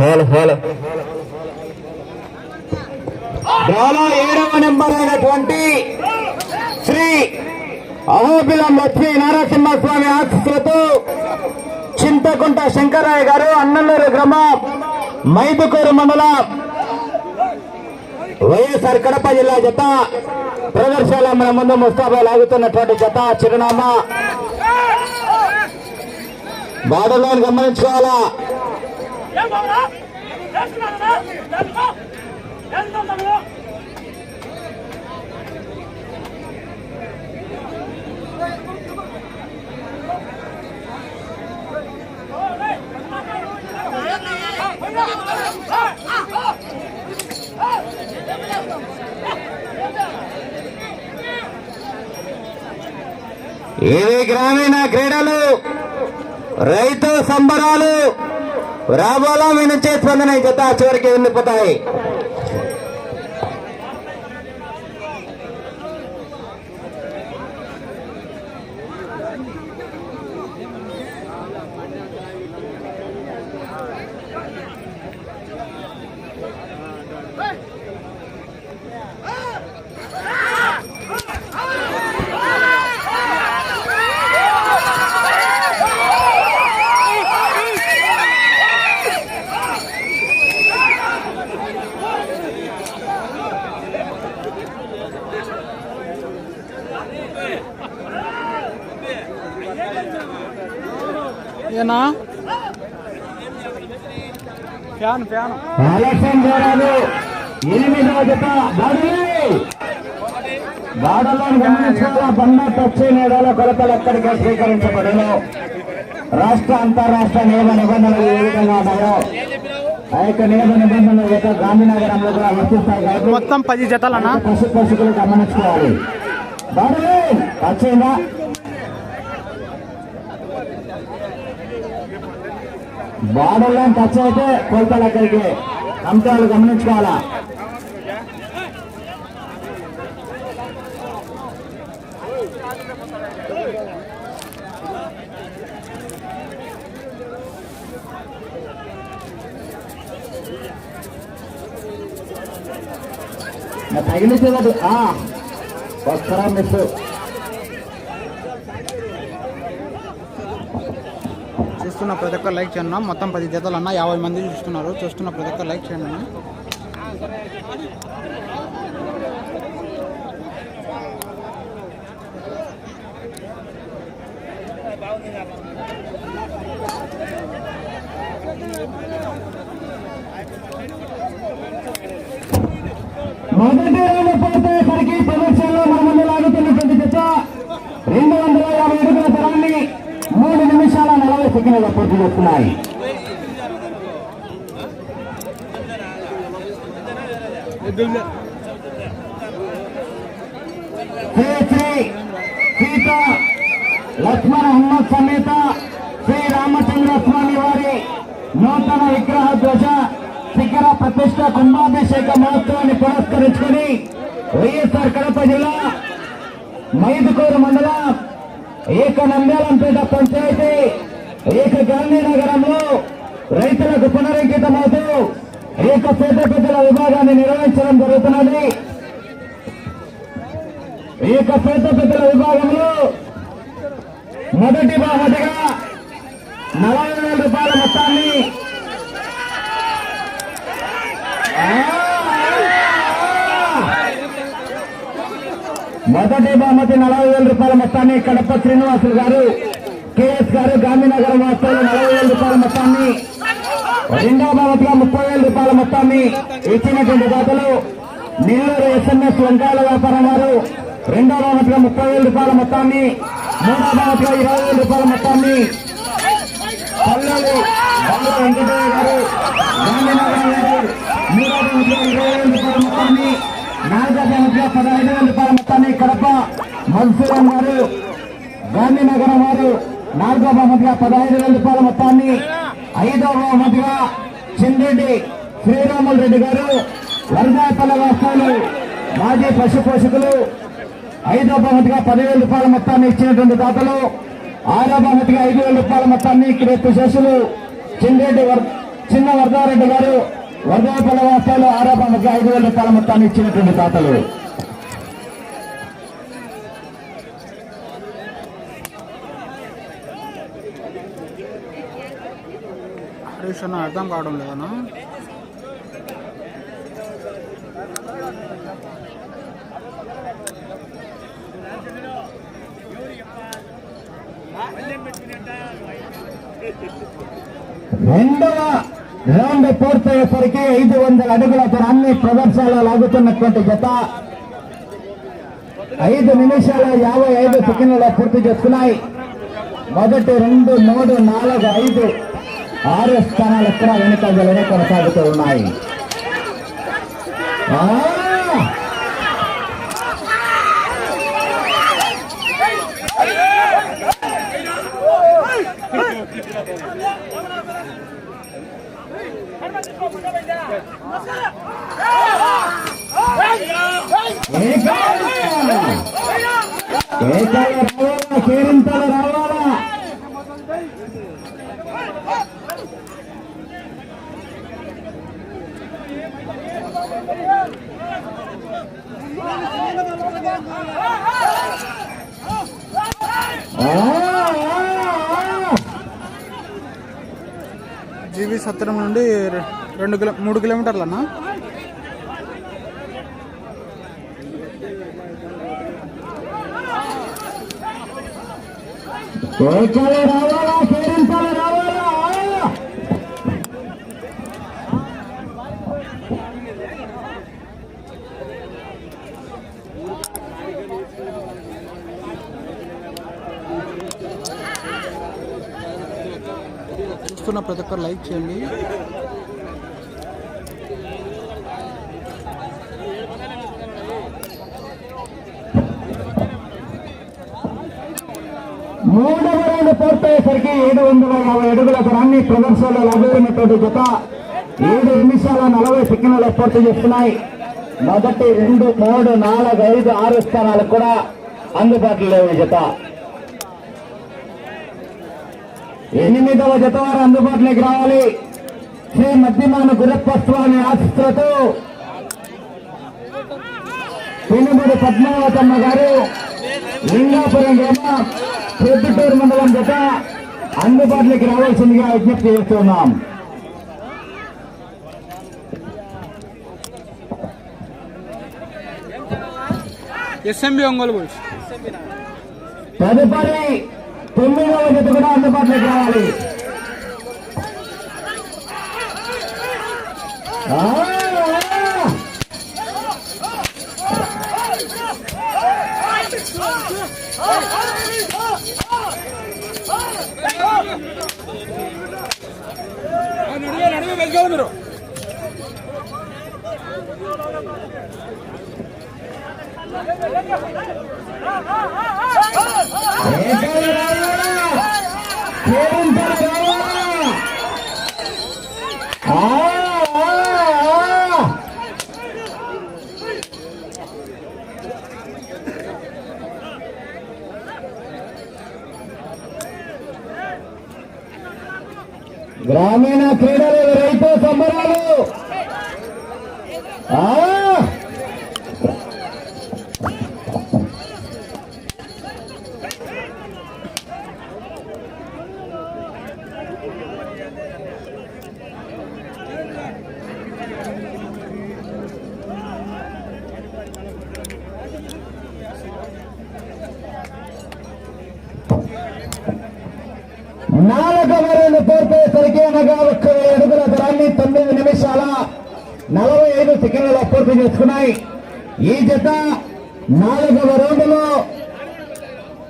ఫాల ఫాల డ్రాలో ఏడవ నెంబర్ అయినటువంటి శ్రీ అహోబిలం లక్ష్మీ నరసింహస్వామి ఆశీస్సులతో చింతకుంట శంకరయ్య గారు అన్నల్లూరు గ్రామం మైదుకూరు మండలం వైఎస్ఆర్ కడప జిల్లా జత. ప్రదర్శనల మన ముందు ముస్తాబా లాగుతున్నటువంటి జత చిరునామా. బాధలను గమనించుకోవాలా? ఇది గ్రామీణ క్రీడలు? రైతు సంబరాలు? రాబోలో మీ నుంచే స్పందన ఈ జత చివరికి ఉండిపోతాయి ఏనా? Fan fan. చేయరాదు ఎనిమిదవ జత బండ టచ్ నేడల కొలతలు ఎక్కడికే స్వీకరించబడును రాష్ట్ర అంతరాష్ట్ర నియమ నిబంధనలు ఏ విధంగా ఉన్నాయో ఆ యొక్క నియమ నిబంధనలు యొక్క గాంధీనగరంలో కూడా వర్తిస్తాయి కాబట్టి మొత్తం పది జతలనా? పశు పశువులు గమనించుకోవాలి. దాడులే టచ్ బార్డర్ లైన్ టచ్ అయితే కొలతలు అక్కడికి. అంశాలు గమనించుకోవాలా? తగిలించదు ఒక్కరా మిస్ చూస్తున్న ప్రతి ఒక్కరు లైక్ చేయండి మొత్తం పది జతలు అన్న. యాభై మంది చూస్తున్నారు. చూస్తున్న ప్రతి ఒక్కరు లైక్ చేయండి అన్న. మొదటి రౌండ్ పూర్తయ్యేసరికి ప్రదర్శనలో మన ముందు లాగుతున్నటువంటి జత రెండు వందల యాభై అడుగుల తరాన్ని మూడు నిమిషాల నలభై చేస్తున్నాయి శ్రీ సీత లక్ష్మణ హనుమత్ సమేత శ్రీ రామచంద్ర స్వామి వారి నూతన విగ్రహ ధ్వజ శిఖర ప్రతిష్ట కుంభాభిషేక మహోత్సవాన్ని పురస్కరించుకుని వైఎస్ఆర్ కడప జిల్లా మైదుకూరు మండలం ఏక నంద్యాలంపేట పంచాయతీ ఏక గ్రామీణ నగరంలో రైతులకు పునరంకితమవుతూ ఏక పేద ప్రజల విభాగాన్ని నిర్వహించడం జరుగుతున్నది. ఏక పేద ప్రజల విభాగంలో మొదటి బహుమతిగా నలభై వేల రూపాయల మొత్తాన్ని మొదటి బహుమతి నలభై వేల రూపాయల మొత్తాన్ని కడప శ్రీనివాసులు గారు కేఎస్ గారు గాంధీనగర్ వాస్తవులు నలభై వేల రూపాయల మొత్తాన్ని రెండో బహుమతిగా ముప్పై వేల రూపాయల మొత్తాన్ని ఇచ్చినటువంటి దాతలు నెల్లూరు ఎస్ఎంఎస్ వంకాయల వ్యాపారం వారు రెండో బహుమతిగా ముప్పై వేల రూపాయల మొత్తాన్ని మూడో బహుమతిగా ఇరవై వేల రూపాయల మొత్తాన్ని పల్లెలు వెంకటయ్య గారు గాంధీనగర్ గారు మూడో బహుమతిగా ఇరవై వేల రూపాయల మొత్తాన్ని నాలుగో బహుమతిగా పదహైదు వేల రూపాయల మొత్తాన్ని కడప మన్సూరం గారు గాంధీనగరం వారు నాలుగో బహుమతిగా పదహైదు వేల రూపాయల మొత్తాన్ని ఐదో బహుమతిగా చిందరెడ్డి శ్రీరాములు రెడ్డి గారు వరదాపల్ల రాష్ట్రాలు మాజీ పశు పోషకులు ఐదో బహుమతిగా పదివేల రూపాయల మొత్తాన్ని ఇచ్చినటువంటి దాతలు ఆరో బహుమతిగా ఐదు వేల రూపాయల మొత్తాన్ని కీర్తి శేషులు చిందరెడ్డి వర్- చిన్న వరదారెడ్డి గారు వరదాపల్ల రాష్ట్రాలు ఆరో బహుమతిగా ఐదు వేల రూపాయల మొత్తాన్ని ఇచ్చినటువంటి దాతలు. క్వశ్చన్ అర్థం కావడం లేదనా రెండవ రౌండ్ పూర్తయ్యేసరికి ఐదు వందల అడుగుల అన్ని ప్రదర్శనలు లాగుతున్నటువంటి జత ఐదు నిమిషాల యాభై ఐదు సెకండ్లలో పూర్తి చేసుకున్నాయి. మొదటి రెండు మూడు నాలుగు ఐదు. ఆరు స్థానాలు ఎక్కడ వెనుకంజలోనే కొనసాగుతూ ఉన్నాయి ఆ! ఏకాల రావాలా ఆ, ఆ, ఆ. జీవి సత్రం నుండి రెండు కిలో మూడు కిలోమీటర్లు అన్న ఏకాల రావాలా కేరింతలు రావాలా చూస్తున్న ప్రతి ఒక్కరు లైక్ చేయండి. మూడవ రౌండ్ పూర్తయ్యేసరికి ఏడు వందల యాభై అడుగుల దూరాన్ని ప్రదర్శనలో లభ్యమైనటువంటి జత ఏడు నిమిషాల నలభై సెకండ్ల పూర్తి చేస్తున్నాయి. మొదటి రెండు మూడు నాలుగు ఐదు ఆరు స్థానాలు కూడా అందుబాటులో లేవు జత. ఎనిమిదవ జత వారు అందుబాటులోకి రావాలి? శ్రీ మధ్యమాన గురప్ప స్వామి ఆశిస్తులతో పెనుమూడి పద్మావతమ్మ గారు లింగాపురం గ్రామం ప్రొద్దుటూరు మండలం జత అందుబాటులోకి రావాల్సిందిగా విజ్ఞప్తి చేస్తున్నాం ఎస్ఎంబి ఒంగోలు తదుపరి తొమ్మిదవ జత కూడా అందుబాటులోకి రావాలి ఆ, ఆ. మీరు ఏకాల రావాలా? కేరింతలు రావాలా? ఆ, ఆ, ఆ. గ్రామీణ క్రీడలు రైతు సంబరాలు ఆ! నాలుగవ రౌండ్ పూర్తయ్యేసరికి అనగా ఒక్క వెయ్యి అడుగుల దూరాన్ని తొమ్మిది నిమిషాల నలభై ఐదు సెకండ్లలో పూర్తి చేసుకున్నాయి. ఈ జత నాలుగవ రౌండ్లో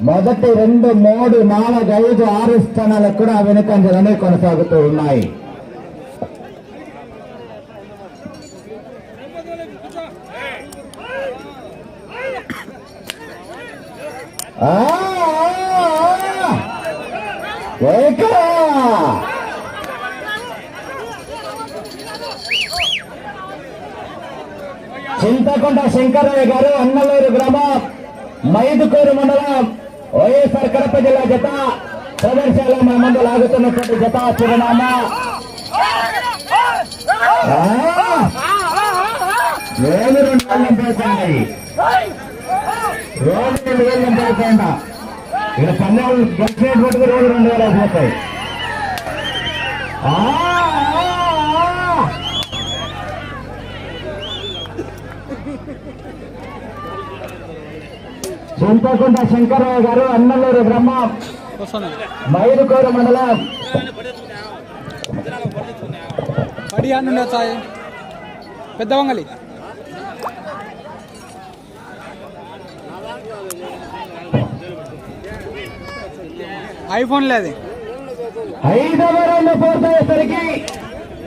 మొదటి రెండు మూడు నాలుగు ఐదు ఆరు స్థానాలకు కూడా వెనుకంజలనే కొనసాగుతూ ఉన్నాయి. ఆ, ఆ, ఆ. ఏకా! చింతకొండ శంకరయ్య గారు అన్నలూరు గ్రామం మైదుకూరు మండలం వైఎస్ఆర్ కడప జిల్లా జత. ప్రదర్శనలో మన ముందు లాగుతున్నటువంటి జత చిరునామా. ఆ! రెండు వేలు నింపేసండి రోజు రెండు వేలు నింపేసండి ఇక్కడ పన్నెండు గెలిచినటువంటి రోజు రెండు వేలు అయిపోతాయి చింతకుంట శంకరయ్య గారు అన్నలూరు వస్తాను మైదుకూరు మండలం. పడి అన్ను సాయి పెద్ద వంగలి. ఐఫోన్ లేదు ఐదవ రౌండ్ పూర్తయ్యేసరికి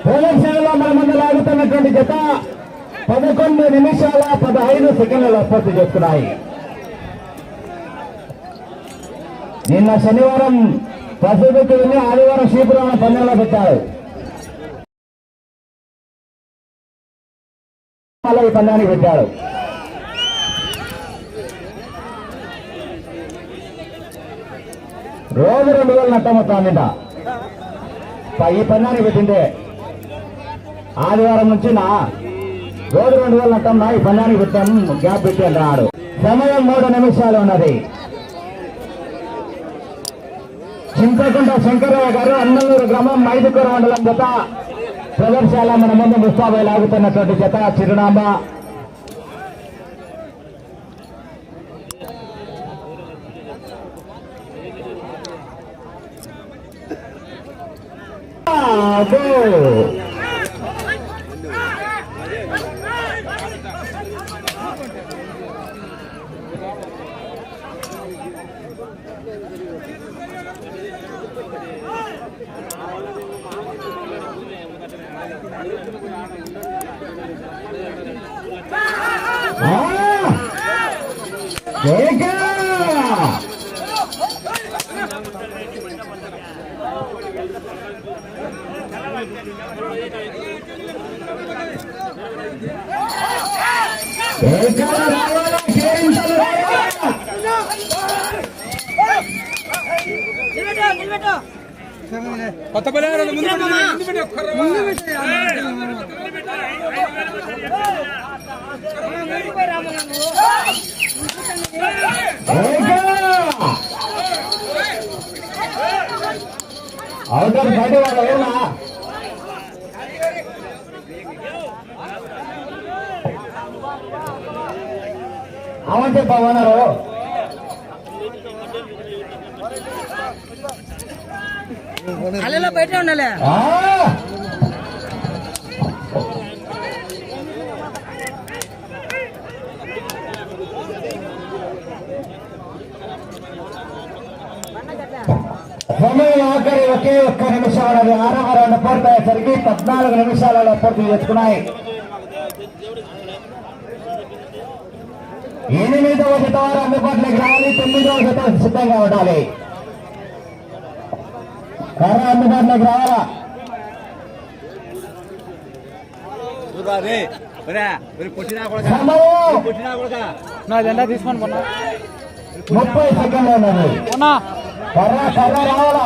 ప్రదర్శనలో మన ముందు లాగుతున్నటువంటి జత పదకొండు నిమిషాల పదహైదు సెకండ్లలో పూర్తి చేస్తున్నాయి. నిన్న శనివారం పసిపెట్టి వెళ్ళి ఆదివారం శ్రీపురాణ పందెంలో పెట్టారు. మళ్ళీ ఈ పందానికి పెట్టాడు రోజు రెండు వేలు నట్టమవుతామిట ఈ పన్నానికి పెట్టిందే ఆదివారం నుంచి నా రోజు రెండు వేలు నట్టం ఈ పన్నానికి పెట్టాము గ్యాప్ పెట్టి అంటున్నాడు సమయం మూడు నిమిషాలు ఉన్నది. చింతకుంట శంకరరావు గారు అన్నలూరు గ్రామం మైదుకూర మండలం జత ప్రదర్శాల మన ముందు ముస్తాబై లాగుతున్నటువంటి జత చిరునామా అదో. కొత్త పిల్లలు ముందు ముందు అవతల బయట వాళ్ళు ఏమన్నా? అవని చెప్పన్నారు అల్లెలో బయట ఉండాలి. ఒకే ఒక్క నిమిషం ఉన్నది ఆరవ రెండు పూర్తయ్యేసరికి పద్నాలుగు నిమిషాలలో పూర్తి చేసుకున్నాయి. ఎనిమిదవ జత వారు అందుబాటులోకి రావాలి. తొమ్మిదవ జత సిద్ధంగా ఉండాలి. కర్ర అందుబాటులోకి రావాలా? ముప్పై సెకండ్లు ఉన్నది. కర్ర కర్ర రావాలా?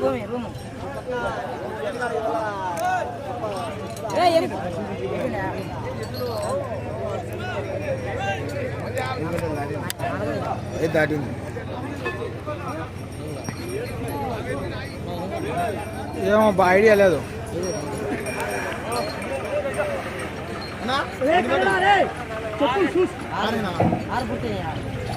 భూమి రూము దాటింది? ఏమో ఐడియా లేదు. ఆరు పూర్తి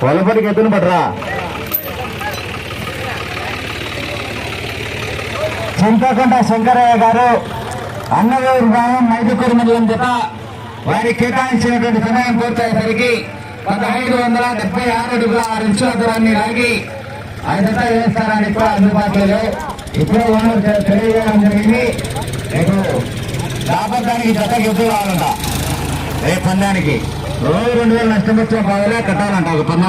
పొలపడికి ఎత్తున పడరా చింతకొండ శంకరయ్య గారు అన్నగారు గ్రామం మైదుకూరు మండలం చేత వారి కేటాయించినటువంటి సమయం పూర్తయ్యేసరికి పదహైదు వందల డెబ్బై ఆరు అడుగుల ఆరు ఇంచుల దూరాన్ని లాగి ఆ జత వేస్తారని కూడా అందుబాటులో లేవు. ఇప్పుడే ఓనర్ తెలియజేయడం జరిగింది. రేపు దాపత్యానికి జతకి ఎదురు కావాలంట రేపు పందానికి. రోజు రెండు వేలు నష్టం వచ్చిన బాధలే కట్టాలంట ఒక పందెం